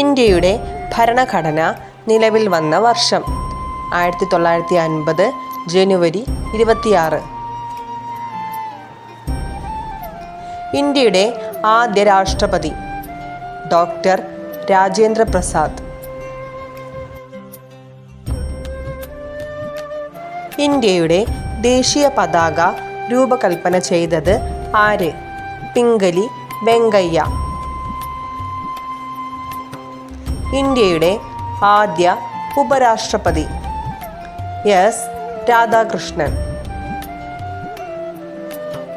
ഇന്ത്യയുടെ ഭരണഘടന നിലവിൽ വന്ന വർഷം ആയിരത്തി തൊള്ളായിരത്തി അൻപത് ജനുവരി ഇരുപത്തിയാറ്. ഇന്ത്യയുടെ ആദ്യ രാഷ്ട്രപതി ഡോക്ടർ രാജേന്ദ്ര പ്രസാദ്. ഇന്ത്യയുടെ ദേശീയ പതാക രൂപകൽപ്പന ചെയ്തത് ആര്? പിംഗലി വെങ്കയ്യ. ഇന്ത്യയുടെ ആദ്യ ഉപരാഷ്ട്രപതി. എസ്. രാധാകൃഷ്ണൻ.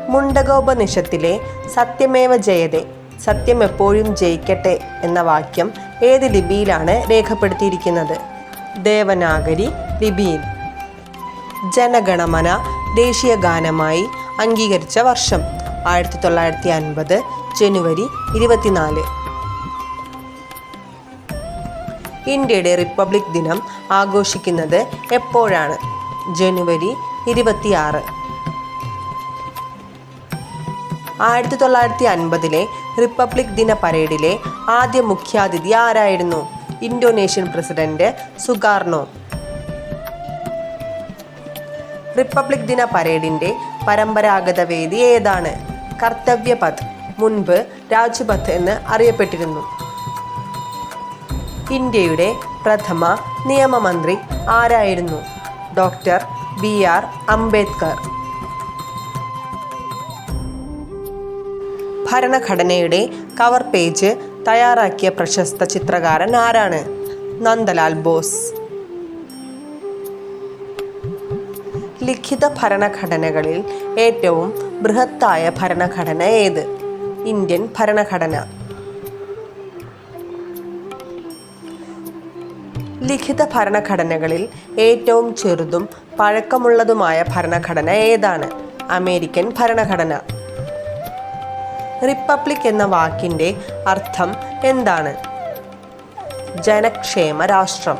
മുണ്ടകോപനിഷത്തിലെ സത്യമേവ ജയതെ സത്യം എപ്പോഴും ജയിക്കട്ടെ എന്ന വാക്യം ഏത് ലിപിയിലാണ് രേഖപ്പെടുത്തിയിരിക്കുന്നത്? ദേവനാഗരി ലിപിയിൽ. ജനഗണമന ദേശീയ ഗാനമായി അംഗീകരിച്ച വർഷം ആയിരത്തി തൊള്ളായിരത്തി അൻപത് ജനുവരി ഇരുപത്തിനാല്. ഇന്ത്യയുടെ റിപ്പബ്ലിക് ദിനം ആഘോഷിക്കുന്നത് എപ്പോഴാണ്? ജനുവരി ഇരുപത്തിയാറ്. ആയിരത്തി തൊള്ളായിരത്തി അൻപതിലെ റിപ്പബ്ലിക് ദിന പരേഡിലെ ആദ്യ മുഖ്യാതിഥി ആരായിരുന്നു? ഇന്തോനേഷ്യൻ പ്രസിഡന്റ് സുകാർണോ റിപ്പബ്ലിക് ദിന പരേഡിന്റെ പരമ്പരാഗത വേദി ഏതാണ്? കർത്തവ്യപഥ് മുൻപ് രാജ്പഥ് എന്ന് അറിയപ്പെട്ടിരുന്നു. ഇന്ത്യയുടെ പ്രഥമ നിയമമന്ത്രി ആരായിരുന്നു? Doctor B R Ambedkar. ഭരണഘടനയുടെ കവർ പേജ് തയ്യാറാക്കിയ പ്രശസ്ത ചിത്രകാരൻ ആരാണ്? നന്ദലാൽ ബോസ്. ലിഖിത ഭരണഘടനകളിൽ ഏറ്റവും ബൃഹത്തായ ഭരണഘടന ഏത്? ഇന്ത്യൻ ഭരണഘടന. ലിഖിത ഭരണഘടനകളിൽ ഏറ്റവും ചെറുതും പഴക്കമുള്ളതുമായ ഭരണഘടന ഏതാണ്? അമേരിക്കൻ ഭരണഘടന. റിപ്പബ്ലിക് എന്ന വാക്കിന്റെ അർത്ഥം എന്താണ്? ജനക്ഷേമ രാഷ്ട്രം.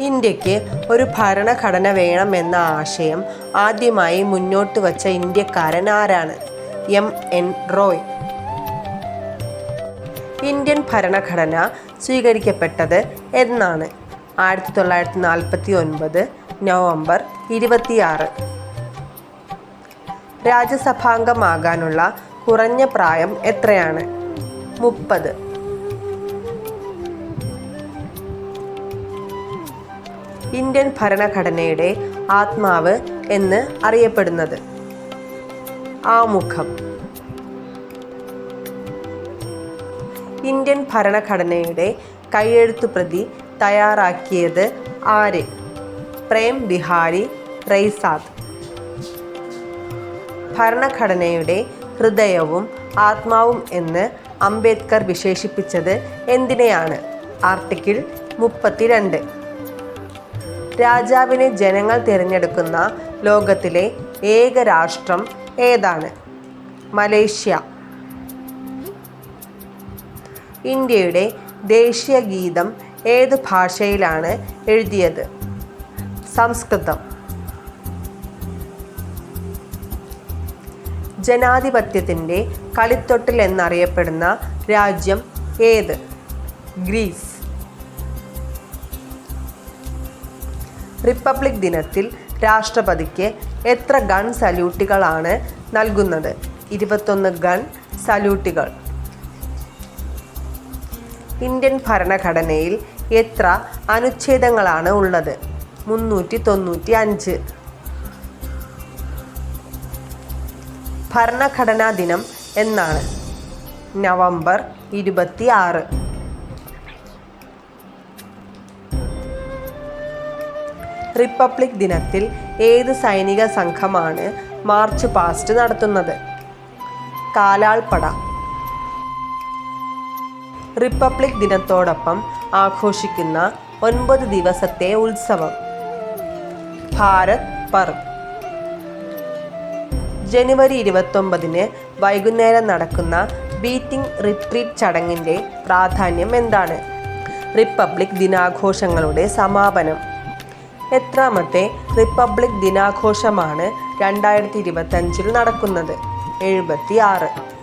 ഇന്ത്യയ്ക്ക് ഒരു ഭരണഘടന വേണമെന്ന ആശയം ആദ്യമായി മുന്നോട്ട് വച്ച ഇന്ത്യക്കാരൻ ആരാണ്? എം. എൻ. റോയ്. ഇന്ത്യൻ ഭരണഘടന സ്വീകരിക്കപ്പെട്ടത് എന്നാണ്. ആയിരത്തി തൊള്ളായിരത്തി നാൽപ്പത്തി ഒൻപത് നവംബർ ഇരുപത്തിയാറ്. രാജ്യസഭാംഗമാകാനുള്ള കുറഞ്ഞ പ്രായം എത്രയാണ്? മുപ്പത്. ഇന്ത്യൻ ഭരണഘടനയുടെ ആത്മാവ് എന്ന് അറിയപ്പെടുന്നത്. ആമുഖം. ഇന്ത്യൻ ഭരണഘടനയുടെ കൈയെഴുത്തു പ്രതി തയ്യാറാക്കിയത് ആര്? പ്രേം ബിഹാരി റൈസാദ്. ഭരണഘടനയുടെ ഹൃദയവും ആത്മാവും എന്ന് അംബേദ്കർ വിശേഷിപ്പിച്ചത് എന്തിനെയാണ്? ആർട്ടിക്കിൾ മുപ്പത്തിരണ്ട്. രാജാവിനെ ജനങ്ങൾ തിരഞ്ഞെടുക്കുന്ന ലോകത്തിലെ ഏക രാഷ്ട്രം ഏതാണ്? മലേഷ്യ. ഇന്ത്യയുടെ ദേശീയ ഗീതം ഏത് ഭാഷയിലാണ് എഴുതിയത്? സംസ്കൃതം. ജനാധിപത്യത്തിന്റെ കളിത്തൊട്ടിൽ എന്നറിയപ്പെടുന്ന രാജ്യം ഏത്? ഗ്രീസ്. റിപ്പബ്ലിക് ദിനത്തിൽ രാഷ്ട്രപതിക്ക് എത്ര ഗൺ സല്യൂട്ടുകളാണ് നൽകുന്നത്? ഇരുപത്തൊന്ന് ഗൺ സല്യൂട്ടുകൾ. ഇന്ത്യൻ ഭരണഘടനയിൽ എത്ര അനുച്ഛേദങ്ങളാണ് ഉള്ളത്? മുന്നൂറ്റി തൊണ്ണൂറ്റി അഞ്ച് ഭരണഘടനാ ദിനം എന്നാണ്. നവംബർ ഇരുപത്തി ആറ് റിപ്പബ്ലിക് ദിനത്തിൽ ഏത് സൈനിക സംഘമാണ് മാർച്ച് പാസ്റ്റ് നടത്തുന്നത്? കാലാൾപ്പട. റിപ്പബ്ലിക് ദിനത്തോടൊപ്പം ആഘോഷിക്കുന്ന ഒൻപത് ദിവസത്തെ ഉത്സവം. ഭാരത് പർവ്. ജനുവരി ഇരുപത്തൊമ്പതിന് വൈകുന്നേരം നടക്കുന്ന ബീറ്റിംഗ് റിട്രീറ്റ് ചടങ്ങിന്റെ പ്രാധാന്യം എന്താണ്? റിപ്പബ്ലിക് ദിനാഘോഷങ്ങളുടെ സമാപനം. എത്രാമത്തെ റിപ്പബ്ലിക് ദിനാഘോഷമാണ് രണ്ടായിരത്തി ഇരുപത്തഞ്ചിൽ നടക്കുന്നത്? എഴുപത്തി ആറ്